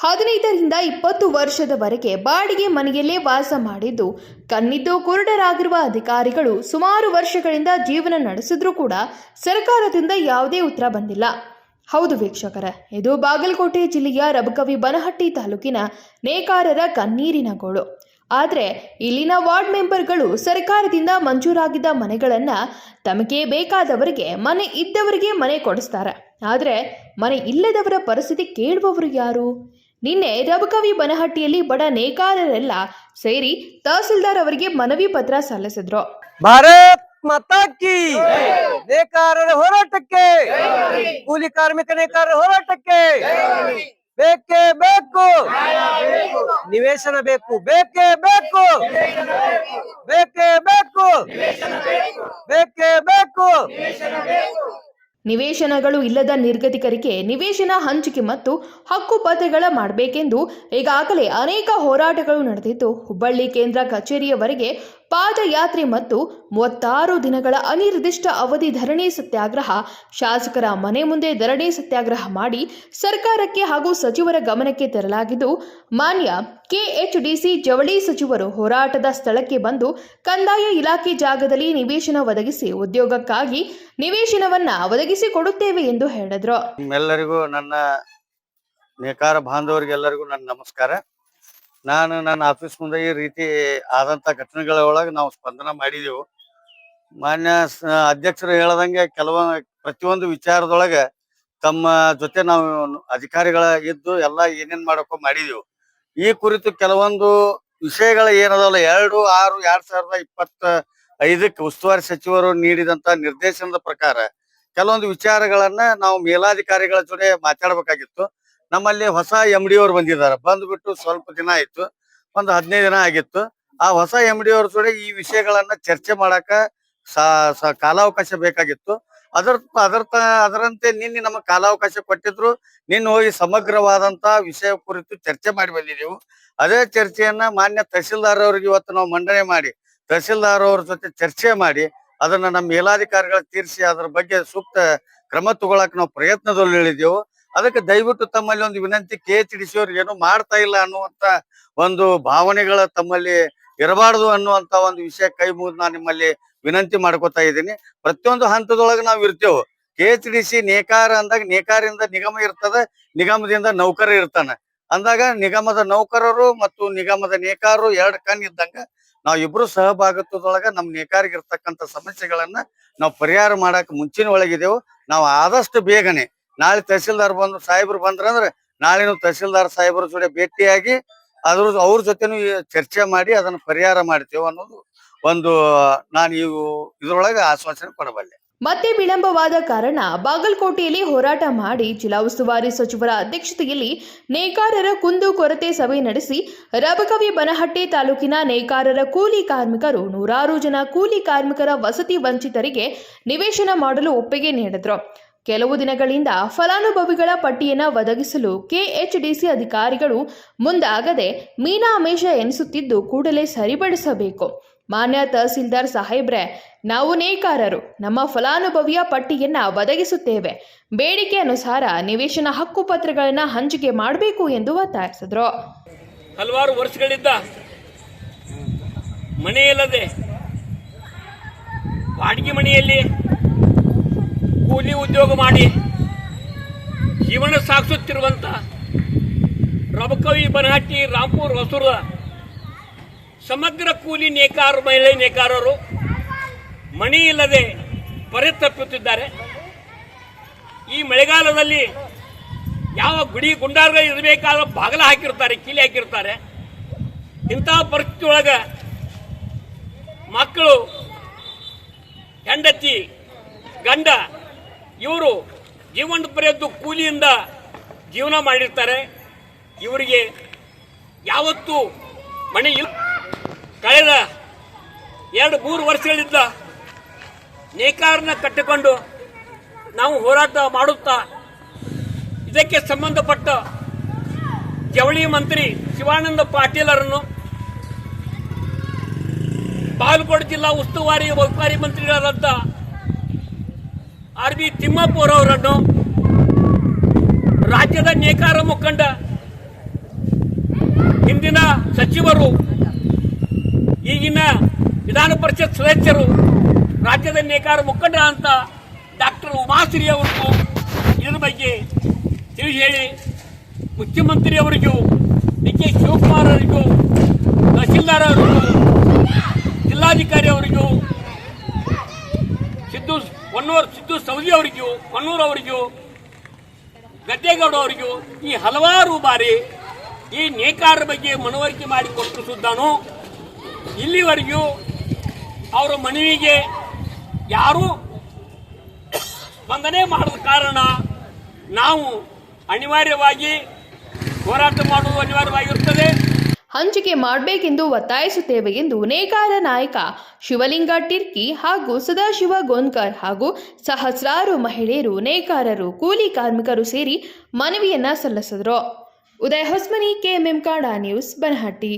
ಹದಿನೈದರಿಂದ ಇಪ್ಪತ್ತು ವರ್ಷದವರೆಗೆ ಬಾಡಿಗೆ ಮನೆಯಲ್ಲೇ ವಾಸ ಮಾಡಿದ್ದು, ಕಣ್ಣಿದ್ದು ಕುರುಡರಾಗಿರುವ ಅಧಿಕಾರಿಗಳು ಸುಮಾರು ವರ್ಷಗಳಿಂದ ಜೀವನ ನಡೆಸಿದ್ರೂ ಕೂಡ ಸರ್ಕಾರದಿಂದ ಯಾವುದೇ ಉತ್ತರ ಬಂದಿಲ್ಲ. ಹೌದು ವೀಕ್ಷಕರೇ, ಇದು ಬಾಗಲಕೋಟೆ ಜಿಲ್ಲೆಯ ರಬಕವಿ ಬನಹಟ್ಟಿ ತಾಲೂಕಿನ ನೇಕಾರರ ಕಣ್ಣೀರಿನ ಗೋಳು. ಆದರೆ, ಇಲ್ಲಿನ ವಾರ್ಡ್ ಮೆಂಬರ್ಗಳು ಸರ್ಕಾರದಿಂದ ಮಂಜೂರಾಗಿದ್ದ ಮನೆಗಳನ್ನು ತಮಗೆ ಬೇಕಾದವರಿಗೆ ಮನೆ ಇದ್ದವರಿಗೆ ಮನೆ ಕೊಡಿಸ್ತಾರೆ. ಆದರೆ, ಮನೆ ಇಲ್ಲದವರ ಪರಿಸ್ಥಿತಿ ಕೇಳುವವರು ಯಾರು? ನಿನ್ನೆ ರಬಕವಿ ಬನಹಟ್ಟಿಯಲ್ಲಿ ಬಡ ನೇಕಾರರೆಲ್ಲ ಸೇರಿ ತಹಸೀಲ್ದಾರ್ ಅವರಿಗೆ ಮನವಿ ಪತ್ರ ಸಲ್ಲಿಸಿದ್ರು. ಭಾರತ್ ಮಾತಾ ಕಿ ನೇಕಾರರ ಹೋರಾಟಕ್ಕೆ ಕೂಲಿ ಕಾರ್ಮಿಕ ನೇಕಾರರ ಹೋರಾಟಕ್ಕೆ ಬೇಕೇ ಬೇಕು. ನಿವೇಶನ ಬೇಕು. ಬೇಕೇ ಬೇಕು. ಬೇಕೇ ಬೇಕು. ಬೇಕೇ ಬೇಕು. ನಿವೇಶನಗಳು ಇಲ್ಲದ ನಿರ್ಗತಿಕರಿಗೆ ನಿವೇಶನ ಹಂಚಿಕೆ ಮತ್ತು ಹಕ್ಕುಪತ್ರಗಳ ಮಾಡಬೇಕೆಂದು ಈಗಾಗಲೇ ಅನೇಕ ಹೋರಾಟಗಳು ನಡೆದಿದ್ದು, ಹುಬ್ಬಳ್ಳಿ ಕೇಂದ್ರ ಕಚೇರಿಯವರೆಗೆ ಪಾದಯಾತ್ರೆ ಮತ್ತು ಮೂವತ್ತಾರು ದಿನಗಳ ಅನಿರ್ದಿಷ್ಟ ಅವಧಿ ಧರಣಿ ಸತ್ಯಾಗ್ರಹ ಶಾಸಕರ ಮನೆ ಮುಂದೆ ಧರಣಿ ಸತ್ಯಾಗ್ರಹ ಮಾಡಿ ಸರ್ಕಾರಕ್ಕೆ ಹಾಗೂ ಸಚಿವರ ಗಮನಕ್ಕೆ ತರಲಾಗಿದ್ದು, ಮಾನ್ಯ ಕೆಎಚ್ಡಿಸಿ ಜವಳಿ ಸಚಿವರು ಹೋರಾಟದ ಸ್ಥಳಕ್ಕೆ ಬಂದು ಕಂದಾಯ ಇಲಾಖೆ ಜಾಗದಲ್ಲಿ ನಿವೇಶನ ಒದಗಿಸಿ ಉದ್ಯೋಗಕ್ಕಾಗಿ ನಿವೇಶನವನ್ನ ಒದಗಿಸಿಕೊಡುತ್ತೇವೆ ಎಂದು ಹೇಳಿದ್ರು. ಎಲ್ಲರಿಗೂ ನನ್ನ ನೇಕಾರ ಬಾಂಧವರಿಗೆಲ್ಲರಿಗೂ ನನ್ನ ನಮಸ್ಕಾರ. ನಾನು ನನ್ನ ಆಫೀಸ್ ಮುಂದೆ ಈ ರೀತಿ ಆದಂತ ಘಟನೆಗಳ ಒಳಗೆ ನಾವು ಸ್ಪಂದನ ಮಾಡಿದೆವು. ಮಾನ್ಯ ಅಧ್ಯಕ್ಷರು ಹೇಳದಂಗೆ ಕೆಲವ ಪ್ರತಿಯೊಂದು ವಿಚಾರದೊಳಗೆ ತಮ್ಮ ಜೊತೆ ನಾವು ಅಧಿಕಾರಿಗಳ ಇದ್ದು ಎಲ್ಲ ಏನೇನ್ ಮಾಡಕ್ಕೋ ಮಾಡಿದೆವು. ಈ ಕುರಿತು ಕೆಲವೊಂದು ವಿಷಯಗಳ ಏನದಲ್ಲ, ಎರಡು ಆರು ಎರಡ್ ಸಾವಿರದ ಇಪ್ಪತ್ತ ಐದಕ್ಕೆ ಉಸ್ತುವಾರಿ ಸಚಿವರು ನೀಡಿದಂತ ನಿರ್ದೇಶನದ ಪ್ರಕಾರ ಕೆಲವೊಂದು ವಿಚಾರಗಳನ್ನ ನಾವು ಮೇಲಾಧಿಕಾರಿಗಳ ಜೊತೆ ಮಾತಾಡ್ಬೇಕಾಗಿತ್ತು. ನಮ್ಮಲ್ಲಿ ಹೊಸ ಎಂ ಡಿ ಅವ್ರು ಬಂದಿದ್ದಾರೆ. ಬಂದ್ಬಿಟ್ಟು ಸ್ವಲ್ಪ ದಿನ ಆಯ್ತು. ಒಂದು ಹದಿನೈದು ದಿನ ಆಗಿತ್ತು. ಆ ಹೊಸ ಎಂ ಡಿ ಅವ್ರ ಜೊತೆ ಈ ವಿಷಯಗಳನ್ನ ಚರ್ಚೆ ಮಾಡಾಕ ಕಾಲಾವಕಾಶ ಬೇಕಾಗಿತ್ತು. ಅದರ ಅದರ ಅದರಂತೆ ನಿನ್ನೆ ನಮಗೆ ಕಾಲಾವಕಾಶ ಕೊಟ್ಟಿದ್ರು. ನಿನ್ನ ಹೋಗಿ ಸಮಗ್ರವಾದಂತ ವಿಷಯ ಕುರಿತು ಚರ್ಚೆ ಮಾಡಿ ಬಂದಿದ್ದೆವು. ಅದೇ ಚರ್ಚೆಯನ್ನ ಮಾನ್ಯ ತಹಸೀಲ್ದಾರ್ ಅವ್ರಿಗೆ ಇವತ್ತು ನಾವು ಮಂಡನೆ ಮಾಡಿ, ತಹಸೀಲ್ದಾರ್ ಅವ್ರ ಜೊತೆ ಚರ್ಚೆ ಮಾಡಿ, ಅದನ್ನ ನಮ್ಮ ಮೇಲಾಧಿಕಾರಿಗಳ ತೀರಿಸಿ ಅದ್ರ ಬಗ್ಗೆ ಸೂಕ್ತ ಕ್ರಮ ತಗೊಳಕ್ ನಾವು ಪ್ರಯತ್ನದಲ್ಲಿ ಹೇಳಿದೆವು ಅದಕ್ಕೆ ದಯವಿಟ್ಟು ತಮ್ಮಲ್ಲಿ ಒಂದು ವಿನಂತಿ ಕೆ ಎಚ್ ಡಿ ಏನು ಮಾಡ್ತಾ ಇಲ್ಲ ಅನ್ನುವಂತ ಒಂದು ಭಾವನೆಗಳ ತಮ್ಮಲ್ಲಿ ಇರಬಾರ್ದು ಅನ್ನುವಂತ ಒಂದು ವಿಷಯ ಕೈ ಮುಗಿದು ನಾನು ನಿಮ್ಮಲ್ಲಿ ವಿನಂತಿ ಮಾಡ್ಕೋತಾ ಇದ್ದೀನಿ. ಪ್ರತಿಯೊಂದು ಹಂತದೊಳಗೆ ನಾವು ಇರ್ತೇವೆ. ಕೆ ಎಚ್ ಡಿ ಸಿ ನೇಕಾರ ಅಂದಾಗ ನೇಕಾರಿಂದ ನಿಗಮ ಇರ್ತದ, ನಿಗಮದಿಂದ ನೌಕರ ಇರ್ತಾನೆ. ಅಂದಾಗ ನಿಗಮದ ನೌಕರರು ಮತ್ತು ನಿಗಮದ ನೇಕಾರರು ಎರಡು ಕಣ್ ಇದ್ದಂಗ ನಾವು ಇಬ್ರು ಸಹಭಾಗಿತ್ವದೊಳಗ ನಮ್ಮ ನೇಕಾರಿಗೆ ಇರ್ತಕ್ಕಂಥ ಸಮಸ್ಯೆಗಳನ್ನ ನಾವು ಪರಿಹಾರ ಮಾಡಕ್ ಮುಂಚಿನ ಒಳಗಿದೆವು ನಾವು ಆದಷ್ಟು ಬೇಗನೆ ನಾಳೆ ತಹಸೀಲ್ದಾರ್ ಬಂದು ಸಾಹೇಬ್ರು ಬಂದ್ರಂದ್ರೆ ನಾಳೆನು ತಹಸೀಲ್ದಾರ್ ಸಾಹೇಬ್ರ ಜೊತೆ ಭೇಟಿಯಾಗಿ ಅದ್ರ ಅವ್ರ ಜೊತೆನು ಚರ್ಚೆ ಮಾಡಿ ಅದನ್ನ ಪರಿಹಾರ ಮಾಡ್ತೇವೆ ಅನ್ನೋದು ಒಂದು ನಾನು ಇವು ಇದ್ರೊಳಗೆ ಆಶ್ವಾಸನೆ ಕೊಡಬಲ್ಲೆ. ಮತ್ತೆ ವಿಳಂಬವಾದ ಕಾರಣ ಬಾಗಲಕೋಟೆಯಲ್ಲಿ ಹೋರಾಟ ಮಾಡಿ ಜಿಲ್ಲಾ ಉಸ್ತುವಾರಿ ಸಚಿವರ ಅಧ್ಯಕ್ಷತೆಯಲ್ಲಿ ನೇಕಾರರ ಕುಂದು ಕೊರತೆ ಸಭೆ ನಡೆಸಿ ರಬಕವಿ ಬನಹಟ್ಟಿ ತಾಲೂಕಿನ ನೇಕಾರರ ಕೂಲಿ ಕಾರ್ಮಿಕರು ನೂರಾರು ಜನ ಕೂಲಿ ಕಾರ್ಮಿಕರ ವಸತಿ ವಂಚಿತರಿಗೆ ನಿವೇಶನ ಮಾಡಲು ಒಪ್ಪಿಗೆ ನೀಡಿದ್ರು. ಕೆಲವು ದಿನಗಳಿಂದ ಫಲಾನುಭವಿಗಳ ಪಟ್ಟಿಯನ್ನು ಒದಗಿಸಲು ಕೆಎಚ್ಡಿಸಿ ಅಧಿಕಾರಿಗಳು ಮುಂದಾಗದೆ ಮೀನಾಮೇಷ ಎನಿಸುತ್ತಿದ್ದು ಕೂಡಲೇ ಸರಿಪಡಿಸಬೇಕು. ಮಾನ್ಯ ತಹಸೀಲ್ದಾರ್ ಸಾಹೇಬ್ರೆ, ನಾವು ನೇಕಾರರು. ನಮ್ಮ ಫಲಾನುಭವಿಯ ಪಟ್ಟಿಯನ್ನ ಒದಗಿಸುತ್ತೇವೆ. ಬೇಡಿಕೆ ಅನುಸಾರ ನಿವೇಶನ ಹಕ್ಕುಪತ್ರಗಳನ್ನು ಹಂಚಿಕೆ ಮಾಡಬೇಕು ಎಂದು ಒತ್ತಾಯಿಸಿದ್ರು. ಹಲವಾರು ವರ್ಷಗಳಿಂದ ಮನೆಯಲ್ಲದೆ ಬಾಡಿಗೆ ಮನೆಯಲ್ಲಿ ಕೂಲಿ ಉದ್ಯೋಗ ಮಾಡಿ ಜೀವನ ಸಾಗಿಸುತ್ತಿರುವಂತ ರಬಕವಿ ಬನಹಟ್ಟಿ ರಾಂಪುರ್ ಹೊಸೂರ, ಸಮಗ್ರ ಕೂಲಿ ನೇಕಾರ, ಮಹಿಳೆ ನೇಕಾರರು ಮಣಿ ಇಲ್ಲದೆ ಪರಿತಪ್ಪುತ್ತಿದ್ದಾರೆ ಈ ಮಳೆಗಾಲದಲ್ಲಿ ಯಾವ ಗುಡಿ ಗುಂಡಾರ್ಗಳು ಇರಬೇಕಾದ್ರೆ ಬಾಗಲ ಹಾಕಿರ್ತಾರೆ, ಕೀಲಿ ಹಾಕಿರ್ತಾರೆ. ಇಂತಹ ಪರಿಸ್ಥಿತಿ ಒಳಗ ಮಕ್ಕಳು, ಹೆಂಡತಿ, ಗಂಡ ಇವರು ಜೀವನ ಪರ್ಯಂತ ಕೂಲಿಯಿಂದ ಜೀವನ ಮಾಡಿರ್ತಾರೆ. ಇವರಿಗೆ ಯಾವತ್ತೂ ಮನೆ ಇಲ್ಲ. ಕಳೆದ ಎರಡು ಮೂರು ವರ್ಷಗಳಿಂದ ನೇಕಾರನ ಕಟ್ಟಿಕೊಂಡು ನಾವು ಹೋರಾಟ ಮಾಡುತ್ತಾ ಇದಕ್ಕೆ ಸಂಬಂಧಪಟ್ಟ ಜವಳಿ ಮಂತ್ರಿ ಶಿವಾನಂದ ಪಾಟೀಲರನ್ನು ಬಾಗಲಕೋಟೆ ಜಿಲ್ಲಾ ಉಸ್ತುವಾರಿ ಉಸ್ತುವಾರಿ ಮಂತ್ರಿಗಳಾದಂಥ ಆರ್ ಬಿ ತಿಮ್ಮಪ್ಪರವರನ್ನು ರಾಜ್ಯದ ನೇಕಾರ ಮುಖಂಡ ಹಿಂದಿನ ಸಚಿವರು, ಈಗಿನ ವಿಧಾನ ಪರಿಷತ್ ಸದಸ್ಯರು, ರಾಜ್ಯದ ನೇಕಾರ ಮುಖಂಡ ಅಂತ ಡಾಕ್ಟರ್ ಉಮಾಶ್ರೀ ಅವರಿಗೂ ಇದರ ಬಗ್ಗೆ ತಿಳಿ ಹೇಳಿ ಮುಖ್ಯಮಂತ್ರಿ ಅವರಿಗೂ ಡಿ ಕೆ ಶಿವಕುಮಾರ್ ಅವರಿಗೂ, ತಹಸೀಲ್ದಾರ್ ಅವರಿಗೂ, ಜಿಲ್ಲಾಧಿಕಾರಿ ಅವರಿಗೂ, ಸಿದ್ದು ಹೊನ್ನೂರು ಸಿದ್ದು ಸೌದಿ ಅವರಿಗೂ, ಹೊನ್ನೂರು ಅವರಿಗೂ, ಗದ್ದೆಗೌಡ ಅವರಿಗೂ ಈ ಹಲವಾರು ಬಾರಿ ಈ ನೇಕಾರರ ಬಗ್ಗೆ ಮನವರಿಕೆ ಮಾಡಿಕೊಟ್ಟು ಸುದ್ದಾನು ಇಲ್ಲಿವರೆಗೂ ಅವರ ಮನವಿಗೆ ಯಾರೂ ಸ್ಪಂದನೆ ಮಾಡದ ಕಾರಣ ನಾವು ಅನಿವಾರ್ಯವಾಗಿ ಹೋರಾಟ ಮಾಡುವುದು ಅನಿವಾರ್ಯವಾಗಿರುತ್ತದೆ. ಹಂಚಿಕೆ ಮಾಡಬೇಕೆಂದು ಒತ್ತಾಯಿಸುತ್ತೇವೆ ಎಂದು ನೇಕಾರ ನಾಯಕ ಶಿವಲಿಂಗ ಟಿರ್ಕಿ ಹಾಗೂ ಸದಾಶಿವ ಗೋನ್ಕರ್ ಹಾಗೂ ಸಹಸ್ರಾರು ಮಹಿಳೆಯರು, ನೇಕಾರರು, ಕೂಲಿ ಕಾರ್ಮಿಕರು ಸೇರಿ ಮನವಿಯನ್ನ ಸಲ್ಲಿಸಿದರು. ಉದಯ ಹೊಸ್ಮನಿ, ಕೆಎಂಎಂ ಕಾಡಾ ನ್ಯೂಸ್, ಬನಹಟ್ಟಿ.